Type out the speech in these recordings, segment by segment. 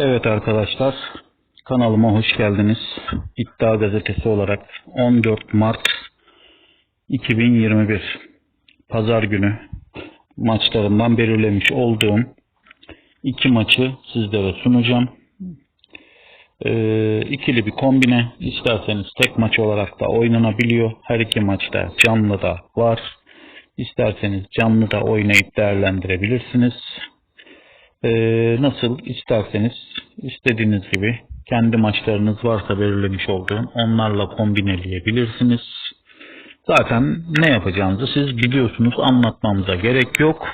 Evet arkadaşlar, kanalıma hoş geldiniz. İddia gazetesi olarak 14 Mart 2021 Pazar günü maçlarından belirlemiş olduğum iki maçı sizlere sunacağım. Ee, ikili bir kombine, isterseniz tek maç olarak da oynanabiliyor. Her iki maçta canlı da var. İsterseniz canlı da oynayıp değerlendirebilirsiniz. Ee, nasıl isterseniz istediğiniz gibi kendi maçlarınız varsa belirlemiş olduğum onlarla kombineleyebilirsiniz. Zaten ne yapacağınızı siz biliyorsunuz anlatmamıza gerek yok.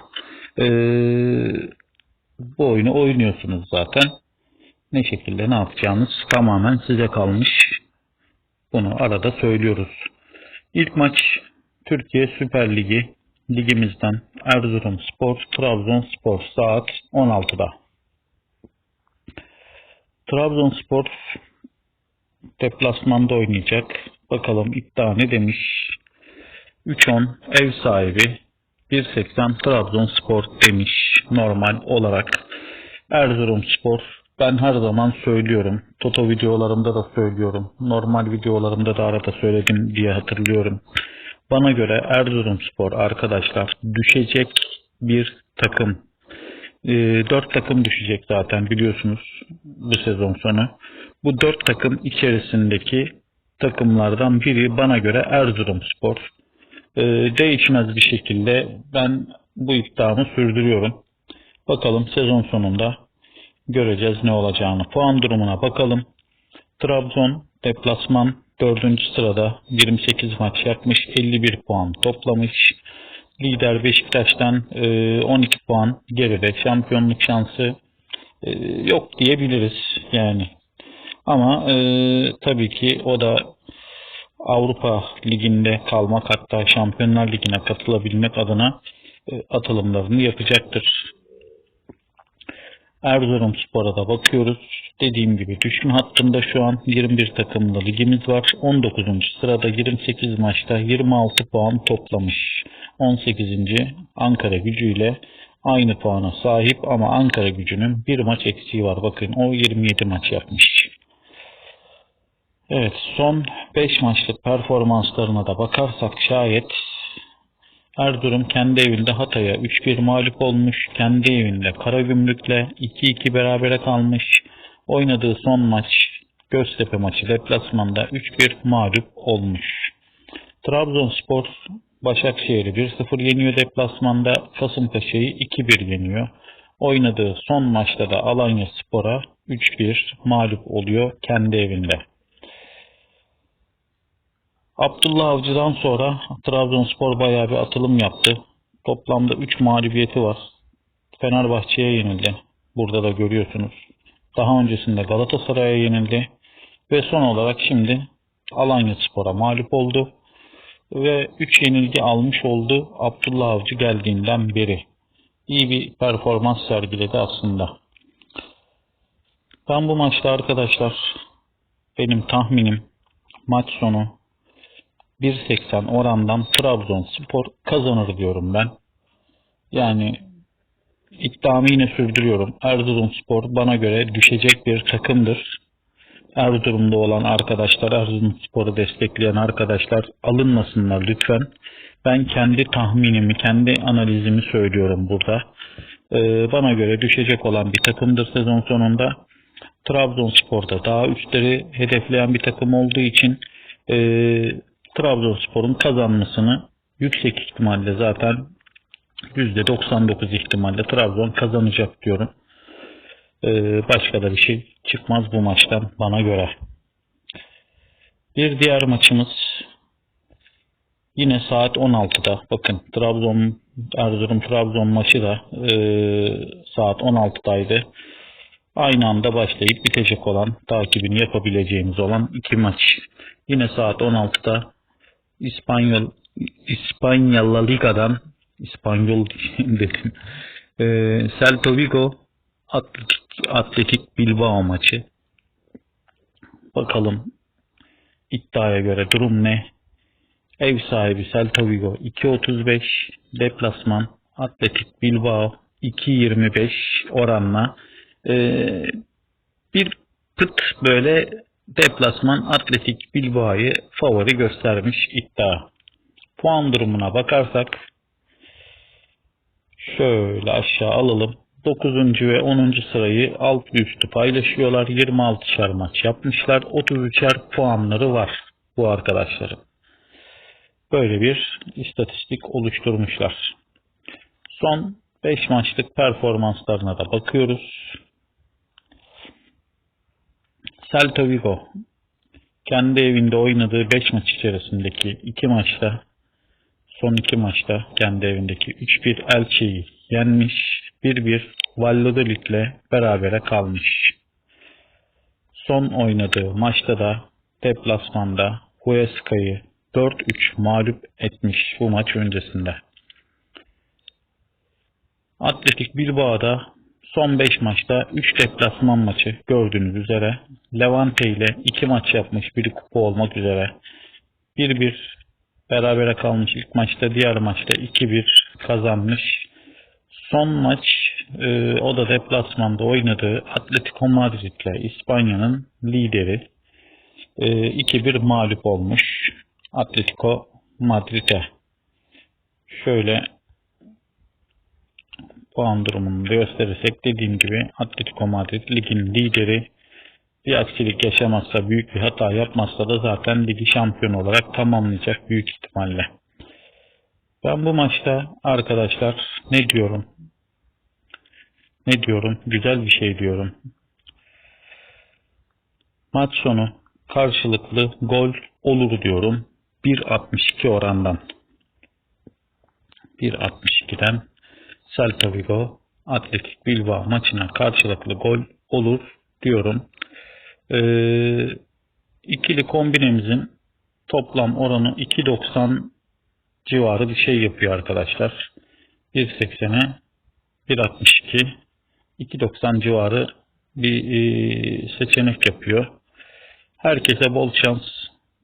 Ee, bu oyunu oynuyorsunuz zaten. Ne şekilde ne yapacağınız tamamen size kalmış. Bunu arada söylüyoruz. İlk maç Türkiye Süper Ligi ligimizden Erzurum Spor, Trabzonspor saat 16'da. Trabzonspor deplasmanda oynayacak. Bakalım iddia ne demiş. 3-10 ev sahibi 1.80 Trabzonspor demiş normal olarak. Erzurumspor ben her zaman söylüyorum. Toto videolarımda da söylüyorum. Normal videolarımda da arada söyledim diye hatırlıyorum. Bana göre Erzurumspor arkadaşlar düşecek bir takım. E, dört takım düşecek zaten biliyorsunuz bu sezon sonu. Bu dört takım içerisindeki takımlardan biri bana göre Erzurumspor. E, değişmez bir şekilde ben bu iddiamı sürdürüyorum. Bakalım sezon sonunda göreceğiz ne olacağını. Puan durumuna bakalım. Trabzon deplasman 4. sırada 28 maç yapmış 51 puan toplamış. Lider Beşiktaş'tan 12 puan geride şampiyonluk şansı e, yok diyebiliriz yani. Ama e, tabii ki o da Avrupa Ligi'nde kalmak hatta Şampiyonlar Ligi'ne katılabilmek adına e, atılımlarını yapacaktır. Erzurumspor'a da bakıyoruz. Dediğim gibi düşme hattında şu an 21 takımlı ligimiz var. 19. sırada 28 maçta 26 puan toplamış. 18. Ankara gücüyle aynı puana sahip ama Ankara gücünün bir maç eksiği var. Bakın o 27 maç yapmış. Evet son 5 maçlık performanslarına da bakarsak şayet Erzurum kendi evinde Hatay'a 3-1 mağlup olmuş. Kendi evinde Karagümrük'le 2-2 berabere kalmış. Oynadığı son maç Göztepe maçı deplasmanda 3-1 mağlup olmuş. Trabzonspor Başakşehir'i 1-0 yeniyor deplasmanda. Kasımpaşa'yı 2-1 yeniyor. Oynadığı son maçta da Alanya Spor'a 3-1 mağlup oluyor kendi evinde. Abdullah Avcı'dan sonra Trabzonspor bayağı bir atılım yaptı. Toplamda 3 mağlubiyeti var. Fenerbahçe'ye yenildi. Burada da görüyorsunuz. Daha öncesinde Galatasaray'a yenildi. Ve son olarak şimdi Alanya Spor'a mağlup oldu. Ve 3 yenilgi almış oldu Abdullah Avcı geldiğinden beri. İyi bir performans sergiledi aslında. Ben bu maçta arkadaşlar benim tahminim maç sonu 1.80 orandan Trabzonspor kazanır diyorum ben. Yani iddiamı yine sürdürüyorum. Erzurumspor bana göre düşecek bir takımdır. Erzurum'da olan arkadaşlar, Erzurumspor'u destekleyen arkadaşlar alınmasınlar lütfen. Ben kendi tahminimi, kendi analizimi söylüyorum burada. Ee, bana göre düşecek olan bir takımdır sezon sonunda. Trabzonspor'da daha üstleri hedefleyen bir takım olduğu için e, Trabzonspor'un kazanmasını yüksek ihtimalle zaten %99 ihtimalle Trabzon kazanacak diyorum. Ee, başka da bir şey çıkmaz bu maçtan bana göre. Bir diğer maçımız yine saat 16'da. Bakın Trabzon Erzurum Trabzon maçı da e, saat 16'daydı. Aynı anda başlayıp bitecek olan takibini yapabileceğimiz olan iki maç. Yine saat 16'da İspanyol İspanya La Liga'dan İspanyol dedim. E, Celta Vigo Atletik, Atletik Bilbao maçı. Bakalım iddiaya göre durum ne? Ev sahibi Celta Vigo 2.35 deplasman Atletik Bilbao 2.25 oranla e, pıt böyle deplasman Atletik Bilbao'yu favori göstermiş iddia. Puan durumuna bakarsak şöyle aşağı alalım. 9. ve 10. sırayı alt üstü paylaşıyorlar. 26'şer maç yapmışlar. 33'er puanları var bu arkadaşların. Böyle bir istatistik oluşturmuşlar. Son 5 maçlık performanslarına da bakıyoruz. Celta Vigo kendi evinde oynadığı 5 maç içerisindeki 2 maçta son 2 maçta kendi evindeki 3-1 Elche'yi yenmiş. 1-1 Valladolid'le berabere kalmış. Son oynadığı maçta da deplasmanda Huesca'yı 4-3 mağlup etmiş bu maç öncesinde. Atletik Bilbao'da son 5 maçta 3 deplasman maçı gördüğünüz üzere Levante ile 2 maç yapmış biri kupa olmak üzere 1-1 berabere kalmış ilk maçta diğer maçta 2-1 kazanmış. Son maç e, o da deplasmanda oynadığı Atletico Madrid ile İspanya'nın lideri e, 2-1 mağlup olmuş Atletico Madrid'e. Şöyle puan durumunu da gösterirsek dediğim gibi Atletico Madrid ligin lideri bir aksilik yaşamazsa büyük bir hata yapmazsa da zaten ligi şampiyon olarak tamamlayacak büyük ihtimalle. Ben bu maçta arkadaşlar ne diyorum? Ne diyorum? Güzel bir şey diyorum. Maç sonu karşılıklı gol olur diyorum. 1.62 orandan. 1.62'den Celta Vigo Atletik Bilbao maçına karşılıklı gol olur diyorum. Ee, ikili kombinemizin toplam oranı 2.90 civarı bir şey yapıyor arkadaşlar. 1.80'e 1.62 2.90 civarı bir e, seçenek yapıyor. Herkese bol şans,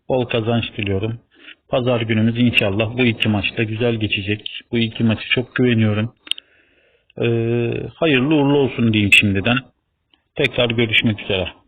bol kazanç diliyorum. Pazar günümüz inşallah bu iki maçta güzel geçecek. Bu iki maçı çok güveniyorum. Ee, hayırlı uğurlu olsun diyeyim şimdiden. Tekrar görüşmek üzere.